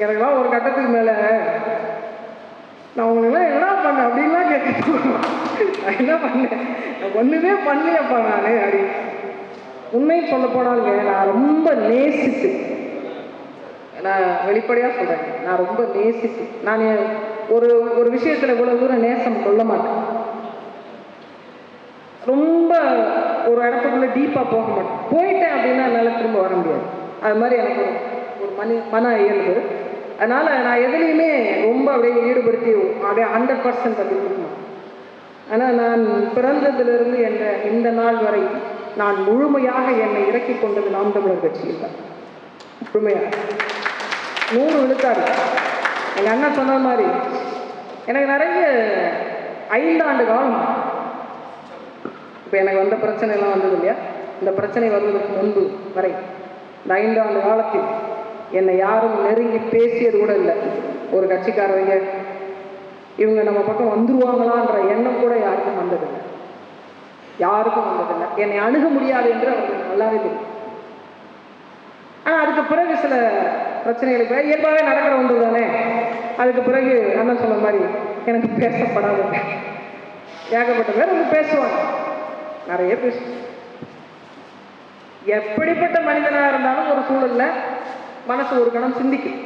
எனக்கெல்லாம் ஒரு கட்டத்துக்கு மேலே நான் உங்களுக்குலாம் என்ன பண்ணேன் அப்படின்லாம் கேட்டு நான் என்ன பண்ணேன்? ஒன்றுமே பண்ணலையப்பா நான் அப்படி. உண்மையை சொல்ல போனாலுங்க நான் ரொம்ப நேசித்து நான் வெளிப்படையாக சொல்கிறேன் நான் ரொம்ப நேசித்து. நான் ஒரு ஒரு விஷயத்தில் இவ்வளோ தூரம் நேசம் கொள்ள மாட்டேன். ரொம்ப ஒரு இடத்துக்குள்ளே டீப்பாக போக மாட்டேன். போயிட்டேன் அப்படின்னா என்னால் திரும்ப வர முடியாது. அது மாதிரி எனக்கு ஒரு ஒரு மனி மன இயல்பு. அதனால் நான் எதுலேயுமே ரொம்ப அப்படியே ஈடுபடுத்தி அப்படியே ஹண்ட்ரட் பர்சன்ட் அப்படி ஆனால் நான் பிறந்ததிலிருந்து என்ற இந்த நாள் வரை நான் முழுமையாக என்னை இறக்கி கொண்டது நாம் தமிழர் கட்சியில் தான். முழுமையாக. நூறு விழுத்தாரு எங்கள் அண்ணன் சொன்ன மாதிரி எனக்கு நிறைய ஐந்தாண்டு காலம். இப்போ எனக்கு வந்த பிரச்சனைலாம் வந்தது இல்லையா? இந்த பிரச்சனை வருவதற்கு முன்பு வரை இந்த ஐந்தாண்டு காலத்தில் என்னை யாரும் நெருங்கி பேசியது கூட இல்லை. ஒரு கட்சிக்காரவங்க இவங்க நம்ம பக்கம் வந்துருவாங்களான்ற எண்ணம் கூட யாருக்கும் வந்ததில்லை. யாருக்கும் வந்ததில்லை. என்னை அணுக முடியாது என்று அவங்களுக்கு நல்லாவே தெரியும். ஆனால் அதுக்கு பிறகு சில பிரச்சனைகளுக்கு இயல்பாகவே நடக்கிற ஒன்று தானே? அதுக்கு பிறகு அண்ணன் சொன்ன மாதிரி எனக்கு பேசப்படாது. ஏகப்பட்ட பேர் வந்து பேசுவாங்க. நிறைய பேசு. எப்படிப்பட்ட மனிதனாக இருந்தாலும் ஒரு சூழல்ல மனசு ஒரு கணம் சிந்திக்கும்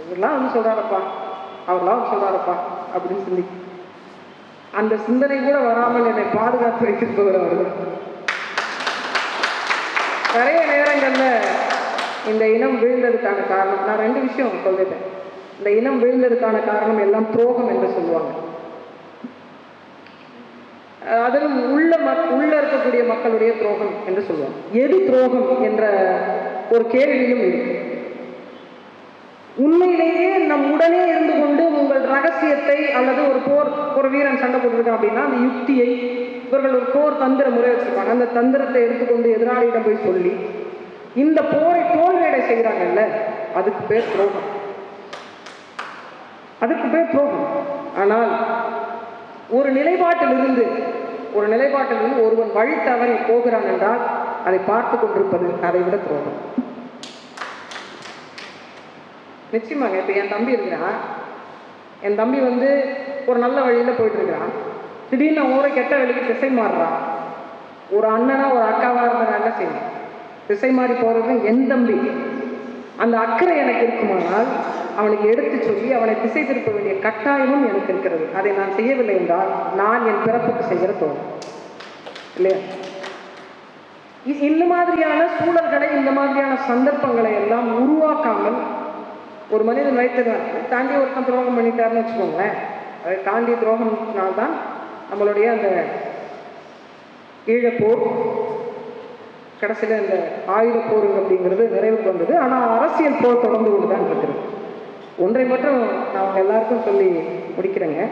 இவரெல்லாம் வந்து சொல்கிறாரப்பா அவர்லாம் வந்து சொல்கிறாரப்பா அப்படின்னு சிந்திக்கும் அந்த சிந்தனை கூட வராமல் என்னை பாதுகாத்து வைத்திருப்பவர் அவர்கள். நிறைய நேரங்கள்ல இந்த இனம் வீழ்ந்ததுக்கான காரணம் நான் ரெண்டு விஷயம் சொல்லிட்டேன். இந்த இனம் வீழ்ந்ததுக்கான காரணம் எல்லாம் துரோகம் என்று சொல்லுவாங்க. அதிலும் உள்ள மக் உள்ள இருக்கக்கூடிய மக்களுடைய துரோகம் என்று சொல்லுவாங்க. எது துரோகம் என்ற ஒரு கேள்வியும் இருக்கு உண்மையிலேயே நம் உடனே இருந்து கொண்டு உங்கள் ரகசியத்தை அல்லது ஒரு போர் ஒரு வீரன் சண்டை போட்டிருக்கான் அப்படின்னா அந்த யுக்தியை இவர்கள் ஒரு போர் தந்திர முறை வச்சிருப்பாங்க. அந்த தந்திரத்தை எடுத்துக்கொண்டு எதிராளியிடம் போய் சொல்லி இந்த போரை தோல்வியடை செய்கிறாங்கல்ல அதுக்கு பேர் துரோகம். அதுக்கு பேர் துரோகம். ஆனால் ஒரு நிலைப்பாட்டிலிருந்து ஒரு நிலைப்பாட்டிலிருந்து ஒருவன் வழி தவறி போகிறான் என்றால் அதை பார்த்து கொண்டிருப்பது அதை விட துரோகம். நிச்சயமாக இப்போ என் தம்பி இருக்கிறான். என் தம்பி வந்து ஒரு நல்ல வழியில் போயிட்டு இருக்கிறான் திடீர்னு ஊரை கெட்ட வழிக்கு திசை மாறுறான். ஒரு அண்ணனா ஒரு அக்காவாக இருந்தா நான் செய்யணும் திசை மாறி போகிறது என் தம்பி. அந்த அக்கறை எனக்கு இருக்குமானால் அவனுக்கு எடுத்து சொல்லி அவனை திசை திருப்ப வேண்டிய கட்டாயமும் எனக்கு இருக்கிறது. அதை நான் செய்யவில்லை என்றால் நான் என் பிறப்புக்கு செய்கிற தோணும் இல்லையா? இந்த மாதிரியான சூழல்களை இந்த மாதிரியான சந்தர்ப்பங்களை எல்லாம் உருவாக்காமல் ஒரு மனிதன் வைத்ததான் தாண்டி ஒருத்தன் துரோகம் பண்ணிட்டாருன்னு வச்சுக்கோங்களேன். அதை தாண்டி துரோகம்னால்தான் நம்மளுடைய அந்த ஈழப்போர் கடைசியில் இந்த ஆயுத போர் அப்படிங்கிறது நிறைவுக்கு வந்தது. ஆனால் அரசியல் போர் தொடர்ந்து கொண்டு தான் இருக்கிறது. ஒன்றை மட்டும் நான் எல்லாருக்கும் சொல்லி முடிக்கிறேங்க.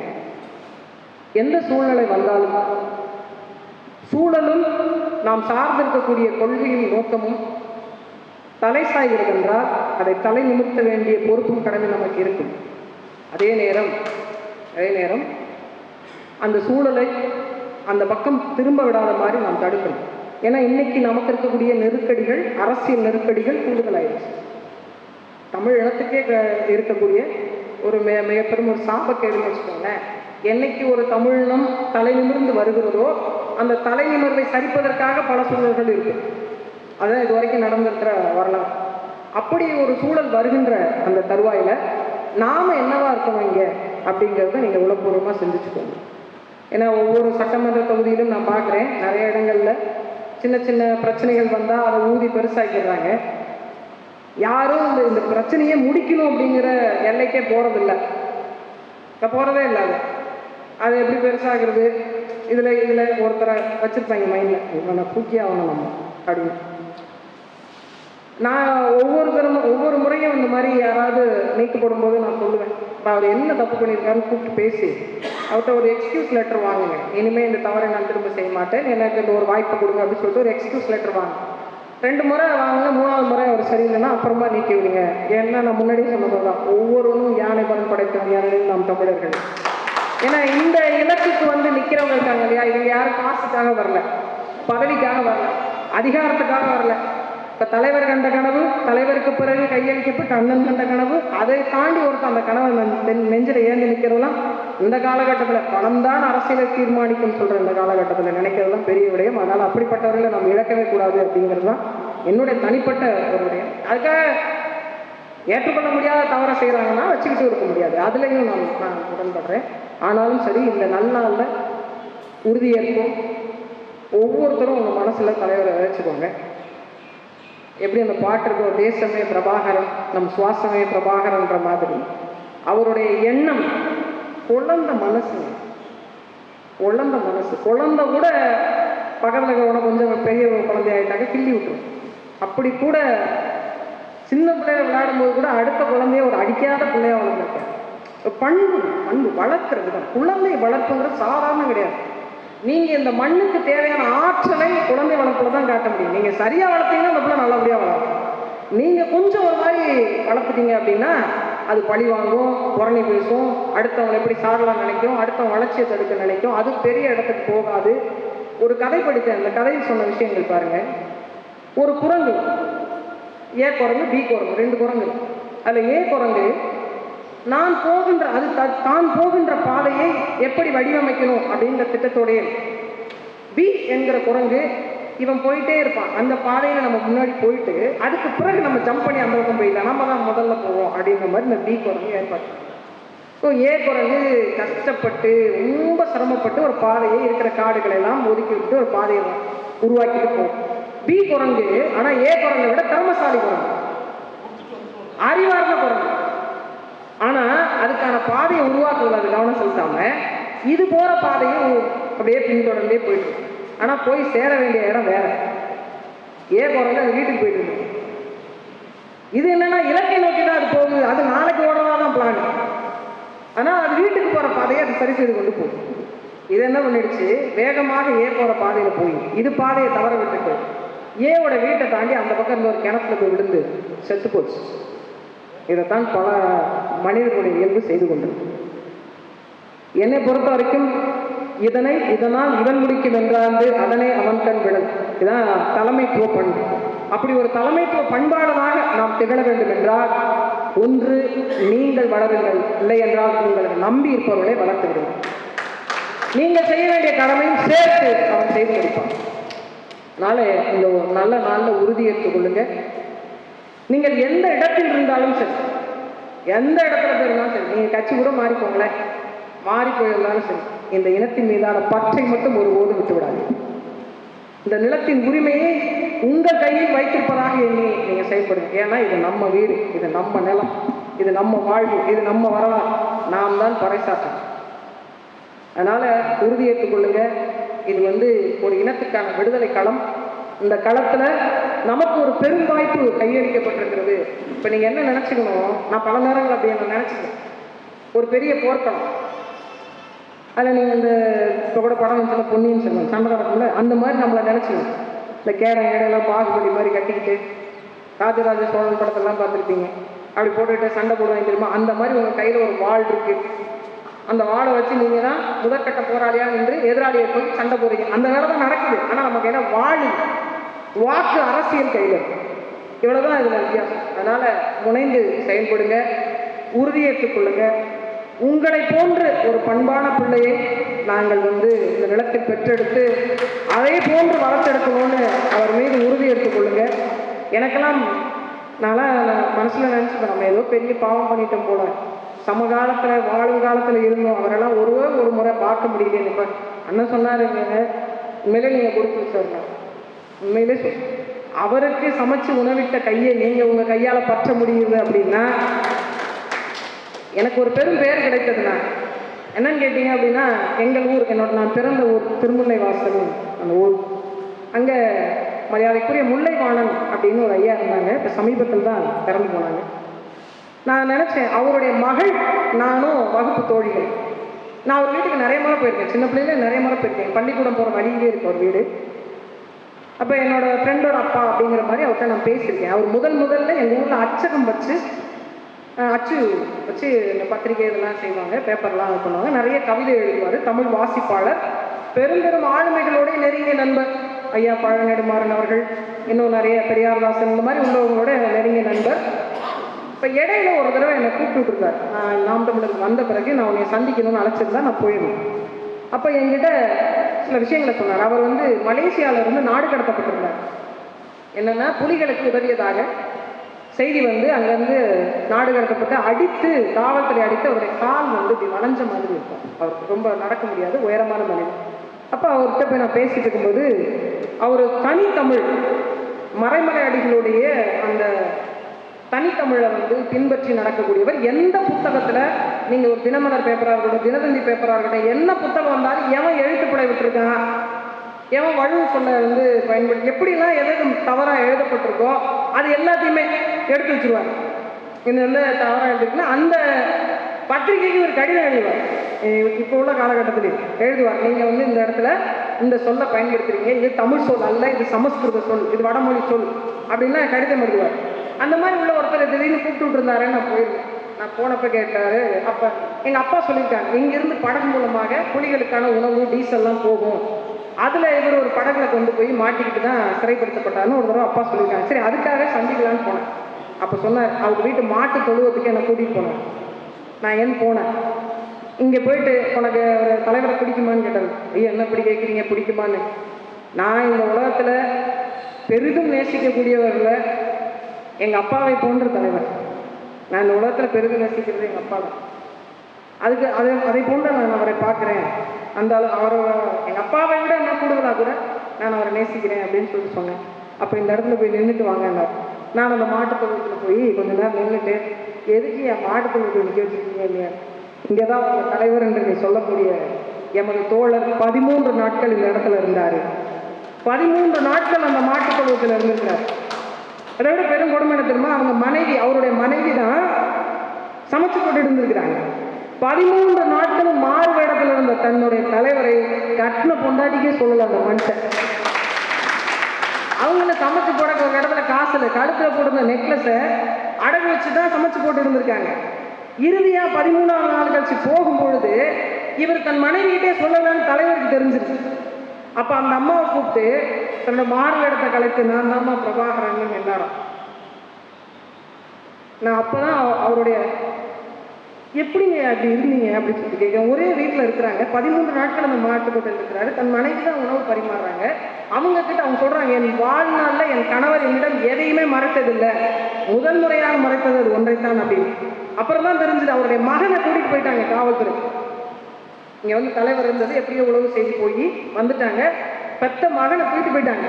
எந்த சூழ்நிலை வந்தாலும் சூழலும் நாம் சார்ந்திருக்கக்கூடிய கொள்கையும் நோக்கமும் தலை சாய்கிறது என்றால் அதை தலை நிமிர்த்த வேண்டிய பொறுப்பும் கடமை நமக்கு இருக்கும். அதே நேரம் அதே நேரம் அந்த சூழலை அந்த பக்கம் திரும்ப விடாத மாதிரி நாம் தடுக்கணும். ஏன்னா இன்னைக்கு நமக்கு இருக்கக்கூடிய நெருக்கடிகள் அரசியல் நெருக்கடிகள் கூடுதலாயிருச்சு. தமிழ் இனத்துக்கே க- இருக்கக்கூடிய ஒரு மிக மிகப்பெரும் ஒரு சாபக்கேடுன்னு வச்சுக்கோங்களேன். என்னைக்கு ஒரு தமிழினம் தலை நிமிர்ந்து வருகிறதோ அந்த தலை நிமிர்வை சரிப்பதற்காக பல சூழல்கள் இருக்கு. அதான் இது வரைக்கும் நடந்திருக்கிற வரலாம் அப்படி ஒரு சூழல் வருகின்ற அந்த தருவாயில நாம என்னவா இருக்கணும் இங்க? அப்படிங்கிறத நீங்க உளப்பூர்வமா சிந்திச்சுக்கோங்க. ஏன்னா ஒவ்வொரு சட்டமன்ற தொகுதியிலும் நான் பார்க்குறேன் நிறைய இடங்கள்ல சின்ன சின்ன பிரச்சனைகள் வந்தால் அதை ஊதி பெருசாக்கிடுறாங்க. யாரும் இந்த இந்த பிரச்சனையை முடிக்கணும் அப்படிங்கிற எல்லைக்கே போகிறதில்ல இப்போ போகிறதே இல்லை. அது எப்படி பெருசாகிறது? இதில் இதில் ஒருத்தரை வச்சுருப்பாங்க மைண்டில் இவனை தூக்கி ஆகணும் நம்ம. அப்படின்னு. நான் ஒவ்வொரு தரமும் ஒவ்வொரு முறையும் இந்த மாதிரி யாராவது நீக்கப்படும் போது நான் சொல்லுவேன் இப்போ அவர் என்ன தப்பு பண்ணியிருக்காருன்னு கூப்பிட்டு பேசி. அவர்கிட்ட ஒரு எக்ஸ்கியூஸ் லெட்டர் வாங்குங்க. இனிமேல் இந்த தவறை நான் திரும்ப செய்ய மாட்டேன். எனக்கு இந்த ஒரு வாய்ப்பு கொடுங்க அப்படின்னு சொல்லிட்டு ஒரு எக்ஸ்கியூஸ் லெட்டர் வாங்க. ரெண்டு முறை வாங்க மூணாவது முறை அவர் சரியில்லைன்னா அப்புறமா நீக்கி விடுங்க ஏன்னா நான் முன்னாடியே சொன்னதான் ஒவ்வொருவனும் யானை பலன் படைத்த யானை நாம் தமிழர்கள். ஏன்னா இந்த இலக்குக்கு வந்து நிற்கிறவங்க இருக்காங்க இல்லையா? இவங்க யாரும் காசுக்காக வரல. பதவிக்காக வரல. அதிகாரத்துக்காக வரல. இப்போ தலைவர் கண்ட கனவு தலைவருக்கு பிறகு கையளிக்கப்பட்டு அண்ணன் கண்ட கனவு அதை தாண்டி ஒருத்தன் அந்த கனவை நெஞ்சில் ஏந்து நிற்கிறதெல்லாம் இந்த காலகட்டத்தில் பணம் தான் அரசியலை தீர்மானிக்கும் சொல்கிற இந்த காலகட்டத்தில் நினைக்கிறதுலாம் பெரிய விடயம். அதனால் அப்படிப்பட்டவர்களை நம்ம இழக்கவே கூடாது அப்படிங்கிறது தான் என்னுடைய தனிப்பட்ட ஒரு விடயம். அதுக்காக ஏற்றுக்கொள்ள முடியாத தவறை செய்கிறாங்கன்னா வச்சுக்கிட்டு இருக்க முடியாது. அதுலேயும் நான் நான் உடன்படுறேன். ஆனாலும் சரி இந்த நன்னாளில் நாளில் உறுதியேற்போம் ஒவ்வொருத்தரும் உங்கள் மனசில் தலைவரை வச்சுக்கோங்க. எப்படி அந்த பாட்டு இருக்கோ தேசமே பிரபாகரன் நம் சுவாசமே பிரபாகரன்ற மாதிரி. அவருடைய எண்ணம் குழந்த மனசு. குழந்த மனசு. குழந்த கூட பக்கத்தில் இருக்கிறவன கொஞ்சம் பெரிய ஒரு குழந்தை கிள்ளி விட்டுரும். அப்படி கூட சின்ன பிள்ளைய விளையாடும்போது கூட அடுத்த குழந்தைய ஒரு அடிக்காத பிள்ளையாக வளர்ந்துருக்கேன் பண்பு பண்பு வளர்க்குறது தான். குழந்தை வளர்ப்புங்கிறது சாதாரண கிடையாது. நீங்கள் இந்த மண்ணுக்கு தேவையான ஆற்றலை குழந்தை வளர்ப்பில் தான் காட்ட முடியும். நீங்கள் சரியாக வளர்த்தீங்கன்னா அந்த பிள்ளை நல்லபடியாக வளரும். நீங்கள் கொஞ்சம் ஒரு மாதிரி வளர்த்துட்டீங்க அப்படின்னா அது பழி வாங்கும் புறணி பேசும் அடுத்தவங்க எப்படி சாடலாம் நினைக்கும் அடுத்தவங்க வளர்ச்சியை தடுக்க நினைக்கும் அது பெரிய இடத்துக்கு போகாது. ஒரு கதை படித்தேன். அந்த கதையில் சொன்ன விஷயங்கள் பாருங்கள் ஒரு குரங்கு ஏ குரங்கு பி குரங்கு ரெண்டு குரங்கு. அதில் ஏ குரங்கு நான் போகின்ற அது த- தான் போகின்ற பாதையை எப்படி வடிவமைக்கணும் அப்படின்ற திட்டத்தோடைய பி என்கிற குரங்கு இவன் போயிட்டே இருப்பான். அந்த பாதையில நம்ம முன்னாடி போயிட்டு அதுக்கு பிறகு நம்ம ஜம்ப் பண்ணி அந்த பக்கம் போயிடலாம். நம்ம தான் முதல்ல போவோம் அப்படின்ற மாதிரி இந்த பி குரங்கு ஏற்பாடு. ஸோ ஏ குரங்கு கஷ்டப்பட்டு ரொம்ப சிரமப்பட்டு ஒரு பாதையை இருக்கிற காடுகளை எல்லாம் ஒதுக்கி விட்டு ஒரு பாதையை உருவாக்கிட்டு போகும் பி குரங்கு ஆனா ஏ குரங்கை விட திறமசாலி குரங்கு. அறிவார்ந்த குரங்கு. ஆனா அதுக்கான பாதையை உருவாக்குறது அது கவனம் செலுத்தாம இது போற பாதையும் அப்படியே பின்தொடர்ந்தே போயிட்டு இருக்கு. ஆனா போய் சேர வேண்டிய இடம் வேற. ஏ போறது அது வீட்டுக்கு போயிட்டு இருக்கு. இது என்னன்னா இலக்கை நோக்கி தான் அது போகுது. அது நாளைக்கு ஓடுறதா தான் பிளான் ஆனால் அது வீட்டுக்கு போற பாதையை அது சரி செய்து கொண்டு போகும் இது என்ன பண்ணிடுச்சு? வேகமாக ஏ போற பாதையில போய் இது பாதையை தவற விட்டுட்டு ஏவோட வீட்டை தாண்டி அந்த பக்கம் இருந்த ஒரு கிணத்துல போய் விழுந்து செத்து போச்சு. இதைத்தான் பல மனிதர்களுடைய இயல்பு செய்து கொண்டது. என்னை பொறுத்த வரைக்கும் இதனை இதனால் இவன் முடிக்கும் என்றாந்து அதனை அவன் கண் விடல் இதான் தலைமைத்துவ பண்பு. அப்படி ஒரு தலைமைத்துவ பண்பாளராக நாம் திகழ வேண்டும் என்றால் ஒன்று நீங்கள் வளருங்கள். இல்லை என்றால் உங்களை நம்பி இருப்பவர்களை வளர்த்து விடுங்கள். நீங்கள் செய்ய வேண்டிய கடமையும் சேர்த்து அவன் செய்து முடிப்பான். அதனால இந்த ஒரு நல்ல நாளில் உறுதியேற்றுக் கொள்ளுங்க நீங்கள் எந்த இடத்தில் இருந்தாலும் சரி எந்த இடத்துல போயிருந்தாலும் சரி நீங்கள் கட்சி கூட மாறிப்போங்களேன் மாறி போயிருந்தாலும் சரி இந்த இனத்தின் மீதான பற்றை மட்டும் ஒருபோது விட்டு விடாது இந்த நிலத்தின் உரிமையை உங்கள் கையில் வைத்திருப்பதாக எண்ணி நீங்கள் செயல்படுங்க. ஏன்னா இது நம்ம வீடு இது நம்ம நிலம் இது நம்ம வாழ்வு இது நம்ம வரலாறு. நாம் தான் பறைசாற்றணும் அதனால் உறுதியேற்றுக் கொள்ளுங்க இது வந்து ஒரு இனத்துக்கான விடுதலை களம். இந்த களத்தில் நமக்கு ஒரு பெரும் வாய்ப்பு கையளிக்கப்பட்டிருக்கிறது. இப்போ நீங்க என்ன நினைச்சுக்கணும் நான் பல நேரங்கள் அப்படி என்ன நினைச்சுக்கேன் ஒரு பெரிய போர்க்களம். அதில் நீங்கள் இந்த இப்போ கூட படம் வந்துச்சுல பொன்னியின் செல்வன் சண்டை நடக்கும்ல அந்த மாதிரி நம்மளை நினச்சிக்கணும் இந்த கேரம் ஏடையெல்லாம் பாகுபலி மாதிரி கட்டிக்கிட்டு ராஜராஜ சோழன் படத்தெல்லாம் பார்த்துருப்பீங்க. அப்படி போட்டுக்கிட்டு சண்டை போடுவாங்க தெரியுமா? அந்த மாதிரி உங்கள் கையில் ஒரு வாள் இருக்கு. அந்த வாழை வச்சு நீங்கள் தான் முதற்கட்ட போராளியாக நின்று எதிராளியை போய் சண்டை போடுறீங்க. அந்த வேலை தான் நடக்குது. ஆனால் நமக்கு என்ன வாழி வாக்கு அரசியல் கையில் இருக்கு இவ்வளவுதான் இதுல வித்தியாசம். அதனால் முனைந்து செயல்படுங்க உறுதியேற்றுக் கொள்ளுங்க. உங்களை போன்று ஒரு பண்பான பிள்ளையை நாங்கள் வந்து இந்த நிலத்தில் பெற்றெடுத்து அதே போன்று வளர்த்தெடுக்கணும்னு அவர் மீது உறுதி எடுத்துக் கொள்ளுங்க. எனக்கெல்லாம் நான்லாம் நான் மனசில் நினச்சிப்பேன் நம்ம ஏதோ பெரிய பாவம் பண்ணிட்டோம் போல. சமகாலத்தில் வாழும் காலத்தில் இருந்தோம். அவரெல்லாம் ஒருவே ஒரு முறை பார்க்க முடியல இப்போ அண்ணன் சொன்னாருங்க உண்மையிலே நீங்கள் கொடுத்து வச்சிருந்தோம் உண்மையிலே சொல் அவருக்கு சமைச்சு உணவிட்ட கையை நீங்கள் உங்கள் கையால் பற்ற முடியுது அப்படின்னா எனக்கு ஒரு பெரும் பெயர் கிடைத்ததுண்ணா என்னன்னு கேட்டீங்க அப்படின்னா எங்கள் ஊர் என்னோட நான் பிறந்த ஊர் திருமுல்லை வாசல் அந்த ஊர். அங்கே மரியாதைக்குரிய முல்லைவாணன் அப்படின்னு ஒரு ஐயா இருந்தாங்க. இப்போ சமீபத்தில் தான் பிறந்து போனாங்க. நான் நினச்சேன் அவருடைய மகள் நானும் வகுப்பு தோழிகள். நான் அவர் வீட்டுக்கு நிறைய முறை போயிருக்கேன். சின்ன பிள்ளையில நிறைய முறை போயிருக்கேன். பள்ளிக்கூடம் போகிற வழியிலே இருக்கு ஒரு வீடு. அப்போ என்னோட ஃப்ரெண்டோட அப்பா அப்படிங்கிற மாதிரி அவர்கிட்ட நான் பேசியிருக்கேன். அவர் முதல் முதல்ல எங்கள் ஊரில் அச்சகம் வச்சு அச்சு வச்சு இந்த பத்திரிகை இதெல்லாம் செய்வாங்க பேப்பர்லாம் இது பண்ணுவாங்க. நிறைய கவிதை எழுதுவார் தமிழ் வாசிப்பாளர். பெரும்பெரும் பெரும் ஆளுமைகளோட நெருங்கிய நண்பர் ஐயா பழநெடுமாறன் அவர்கள் இன்னும் நிறைய பெரியார்தாசன் இந்த மாதிரி உள்ளவங்களோட நெருங்கிய நண்பர். இப்போ இடையில ஒரு தடவை என்னை கூப்பிட்டு நான் நாம் தமிழருக்கு வந்த பிறகு நான் உன்னை சந்திக்கணும்னு அழைச்சிருந்தா நான் போயிடுவேன் அப்போ என்கிட்ட சில விஷயங்களை சொன்னார். அவர் வந்து மலேசியாவில் இருந்து நாடு கடத்தப்பட்டிருந்தார். என்னென்னா புலிகளுக்கு உதவியதாக செய்தி வந்து அங்கேருந்து நாடு கடத்தப்பட்டு அடித்து காவல்துறை அடித்து அவருடைய கால் வந்து இப்படி வளைஞ்ச மாதிரி இருக்கும். அவருக்கு ரொம்ப நடக்க முடியாது உயரமான மனிதன் அப்போ அவர்கிட்ட போய் நான் பேசிட்டு இருக்கும்போது அவர் தனித்தமிழ் மறைமலை அடிகளுடைய அந்த தனித்தமிழை வந்து பின்பற்றி நடக்கக்கூடியவர் எந்த புத்தகத்தில் நீங்கள் ஒரு தினமலர் பேப்பராக இருக்கட்டும் தினத்தந்தி பேப்பராக இருக்கட்டும் என்ன புத்தகம் வந்தாலும் எவன் எழுத்துப்படை விட்டுருக்கான்? எவன் வழுவு சொல்ல வந்து பயன்படுத்தி எப்படிலாம் எது தவறாக எழுதப்பட்டிருக்கோ அது எல்லாத்தையுமே எடுத்து வச்சிருவாங்க இது வந்து தவறாக எழுதிருக்குன்னா அந்த பத்திரிகைக்கு ஒரு கடிதம் எழுதுவார். இப்போ உள்ள காலகட்டத்தில் எழுதுவார். நீங்கள் வந்து இந்த இடத்துல இந்த சொல்லை பயன்படுத்துறீங்க. இது தமிழ் சொல் அல்ல இது சமஸ்கிருத சொல் இது வடமொழி சொல் அப்படின்னா கடிதம் எழுதுவார். அந்த மாதிரி உள்ள ஒருத்தர் திடீர்னு கூப்பிட்டு விட்டுருந்தாரு. நான் போயிருந்தேன். நான் போனப்போ கேட்டாரு அப்போ எங்கள் அப்பா சொல்லியிருக்காங்க இங்கிருந்து படகு மூலமாக புலிகளுக்கான உணவு டீசல்லாம் போகும். அதில் இவர் ஒரு படகுல கொண்டு போய் மாட்டிக்கிட்டு தான் சிறைப்படுத்தப்பட்டாருன்னு ஒரு தடவை அப்பா சொல்லியிருக்காங்க. சரி அதுக்காக சந்திக்கலான்னு போனேன். அப்போ சொன்னார் அவர் வீட்டு மாட்டு தொழுவத்துக்கு என்னை கூட்டிகிட்டு போனேன் நான் ஏன் போனேன்? இங்கே போயிட்டு உனக்கு ஒரு தலைவரை பிடிக்குமான்னு கேட்டாங்க ஐயா என்ன பிடி கேட்குறீங்க பிடிக்குமான்னு. நான் இந்த உலகத்தில் பெரிதும் நேசிக்கக்கூடியவரில் எங்கள் அப்பாவை போன்ற தலைவர். நான் இந்த உலகத்தில் பெரிதும் நேசிக்கிறது எங்கள் அப்பா தான். அதுக்கு அதை அதை போன்ற நான் அவரை பார்க்குறேன். அந்த அவரோட அவரை எங்கள் அப்பாவை விட என்ன கூடுதலாக கூட நான் அவரை நேசிக்கிறேன் அப்படின்னு சொல்லி சொன்னேன். அப்போ இந்த இடத்துல போய் நின்றுட்டு வாங்கினார் நான் அந்த மாட்டுத் போய் கொஞ்ச நேரம் நின்றுட்டு எதுக்கு என் மாட்டுத் நிற்க வச்சுருக்கீங்க இல்லையா? இங்கே தான் உங்கள் தலைவர் என்று நீ சொல்லக்கூடிய எமது தோழர் பதிமூன்று நாட்கள் இந்த இடத்துல இருந்தார். பதிமூன்று நாட்கள் அந்த மாட்டுத்தொழுவத்தில் இருந்திருக்கிறார். அதை விட பெரும் கொடுமை என்ன தெரியுமா? அவங்க மனைவி அவருடைய மனைவி தான் சமைச்சு போட்டு இருந்திருக்கிறாங்க. பதிமூன்று நாட்களும் மாறு வேடத்தில் இருந்த தன்னுடைய தலைவரை கட்டின பொண்டாட்டிக்கே சொல்லல அந்த மனுஷன். அவங்கள சமைச்சு போட ஒரு இடத்துல காசுல கழுத்துல கழுத்தில் போட்டிருந்த நெக்லஸை அடகு வச்சு தான் சமைச்சு போட்டு இருந்திருக்காங்க. இறுதியா பதிமூணாவது நாள் கழிச்சு போகும்பொழுது இவர் தன் மனைவிகிட்டே சொல்லலான்னு தலைவருக்கு தெரிஞ்சிருச்சு. அப்ப அந்த அம்மாவை கூப்பிட்டு தன்னை மாறு வேடத்தை கலைத்து நான் தாம்மா பிரபாகரன் எல்லாரும் நான் அப்போதான் அவ- அவருடைய எப்படிங்க அப்படி இருந்தீங்க அப்படின்னு சொல்லி கேட்க ஒரே வீட்டில் இருக்கிறாங்க. பதிமூன்று நாட்கள் அந்த மாட்டுக்கொட்டை இருக்கிறாரு. தன் மனைவி தான் உணவு பரிமாறுறாங்க. அவங்க கிட்ட அவங்க சொல்றாங்க என் வாழ்நாளில் என் கணவர் என்னிடம் எதையுமே மறைத்ததில்லை. முதல் முறையாக மறைத்தது அது ஒன்றைத்தான் அப்படின்னு. அப்புறம் தான் தெரிஞ்சது அவருடைய மகனை கூட்டிட்டு போயிட்டாங்க காவல்துறை. இங்கே வந்து தலைவர் இருந்தது எப்படியோ உழவு செய்து போய் வந்துட்டாங்க. பெத்த மகனை தூக்கிட்டு போயிட்டாங்க.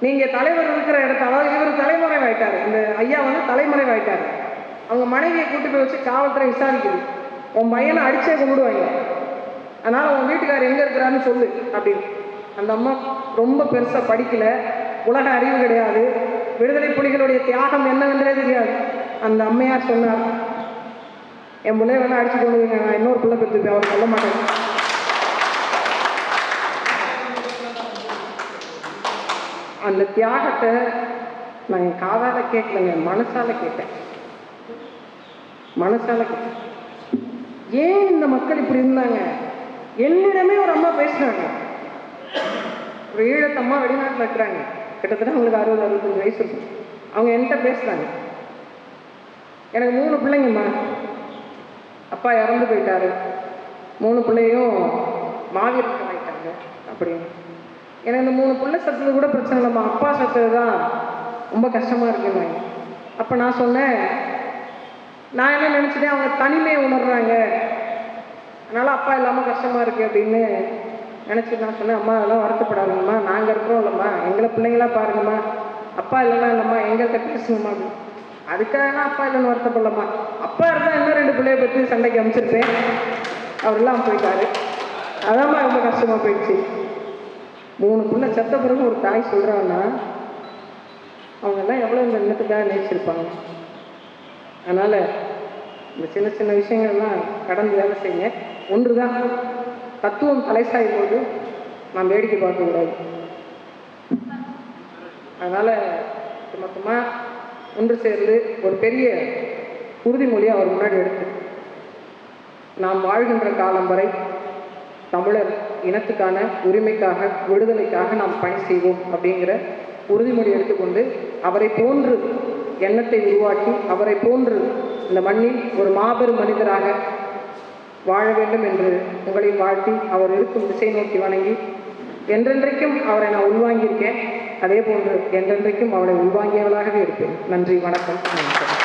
நீங்க தலைவர் இருக்கிற இடத்த அதாவது இவர் தலைமறைவாயிட்டாரு. இந்த ஐயா வந்து தலைமறைவாயிட்டாரு. அவங்க மனைவியை கூட்டி போய் வச்சு காவல்துறை விசாரிக்குது. உன் பையனை அடிச்சே கும்பிடுவாங்க. அதனால உன் வீட்டுக்காரர் எங்க இருக்கிறான்னு சொல்லு அப்படின்னு. அந்த அம்மா ரொம்ப பெருசா படிக்கல. உலக அறிவு கிடையாது. விடுதலை புலிகளுடைய தியாகம் என்னவென்றே தெரியாது. அந்த அம்மையார் சொன்னார் என் பிள்ளைய வேணா அடிச்சு கொண்டு நான் இன்னொரு பிள்ளை பெற்றுப்பேன். அவர் சொல்ல மாட்டேன் அந்த தியாகத்தை நான் என் காதால கேட்கலங்க என் மனசால கேட்டேன். மனசால கேட்டேன். ஏன் இந்த மக்கள் இப்படி இருந்தாங்க? என்னிடமே ஒரு அம்மா பேசுனாங்க ஒரு ஈழத்தம்மா வெளிநாட்டில் இருக்கிறாங்க. கிட்டத்தட்ட அவங்களுக்கு அறுபது அறுபத்தஞ்சு வயசு இருக்கும். அவங்க என்கிட்ட பேசுறாங்க. எனக்கு மூணு பிள்ளைங்கம்மா. அப்பா இறந்து போயிட்டாரு. மூணு பிள்ளையும் மாவீரர்கள் ஆயிட்டாங்க அப்படின்னு. எனக்கு இந்த மூணு பிள்ளை சத்தது கூட பிரச்சனை இல்லைம்மா. அப்பா சத்தது தான் ரொம்ப கஷ்டமாக இருக்குன்னாங்க அப்போ நான் சொன்னேன் நான் என்ன நினச்சிட்டேன் அவங்க தனிமையை உணர்றாங்க. அதனால் அப்பா இல்லாமல் கஷ்டமாக இருக்குது அப்படின்னு நினச்சி நான் சொன்னேன் அம்மா அதெல்லாம் வருத்தப்படாதுங்கம்மா. நாங்கள் இருக்கிறோம் இல்லைம்மா. எங்களை பிள்ளைங்களா பாருங்கம்மா. அப்பா இல்லைன்னா இல்லைம்மா. எங்கள்கிட்ட பேசுங்கம்மா. அப்படின்னு அதுக்காக அப்பா இல்லைன்னு வருத்தப்படலம்மா. அப்பா இருந்தால் இன்னும் ரெண்டு பிள்ளைய பற்றி சண்டைக்கு அமைச்சிருப்பேன். அவர் இல்லாமல் போயிட்டாரு. அதாம்மா ரொம்ப கஷ்டமாக போயிடுச்சு. மூணு பிள்ளை செத்த பிறகு ஒரு தாய் சொல்கிறான்னா அவங்கெல்லாம் எவ்வளோ இந்த எண்ணத்துக்காக நினைச்சிருப்பாங்க அதனால் இந்த சின்ன சின்ன விஷயங்கள்லாம் கடந்து வேலை செய்யுங்க. ஒன்று தான் தத்துவம் தலை போது நாம் வேடிக்கை பார்க்கக்கூடாது அதனால் மொத்தமாக ஒன்று சேர்ந்து ஒரு பெரிய உறுதிமொழியை அவர் முன்னாடி எடுத்து நாம் வாழ்கின்ற காலம் வரை தமிழர் இனத்துக்கான உரிமைக்காக விடுதலைக்காக நாம் பணி செய்வோம் அப்படிங்கிற உறுதிமொழி எடுத்துக்கொண்டு அவரை போன்று எண்ணத்தை உருவாக்கி அவரை போன்று இந்த மண்ணில் ஒரு மாபெரும் மனிதராக வாழ வேண்டும் என்று உங்களை வாழ்த்தி அவர் இருக்கும் திசை நோக்கி வணங்கி என்றென்றைக்கும் அவரை நான் உள்வாங்கியிருக்கேன். அதே போன்று என்றென்றைக்கும் அவரை உள்வாங்கியவளாகவே இருப்பேன். நன்றி வணக்கம். நன்றி